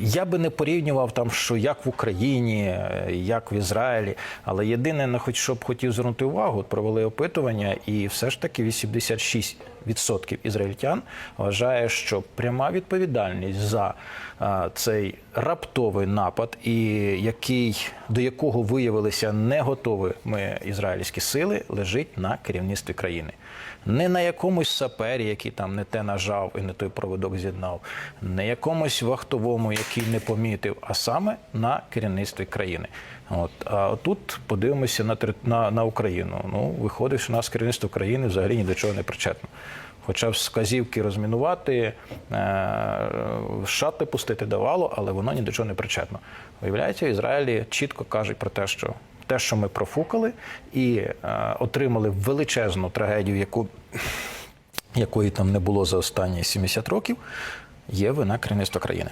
Я би не порівнював там, що як в Україні, е, як в Ізраїлі. Але єдине, на хоч щоб хотів звернути увагу, провели опитування, і все ж таки 86% ізраїльтян вважає, що пряма відповідальність за а, цей раптовий напад, і який до якого виявилися не готові ми ізраїльські сили, лежить на керівництві країни. Не на якомусь сапері, який там не те нажав і не той проводок з'єднав, не якомусь вахтовому, який не помітив, а саме на керівництві країни. От а тут подивимося на на, на Україну. Ну виходить, що у нас керівництво країни взагалі ні до чого не причетно. Хоча б сказівки розмінувати, е, шати пустити давало, але воно ні до чого не причетно. Виявляється, в Ізраїлі чітко кажуть про те, що те, що ми профукали, і е, отримали величезну трагедію, яку, якої там не було за останні 70 років, є вина керівництва країни.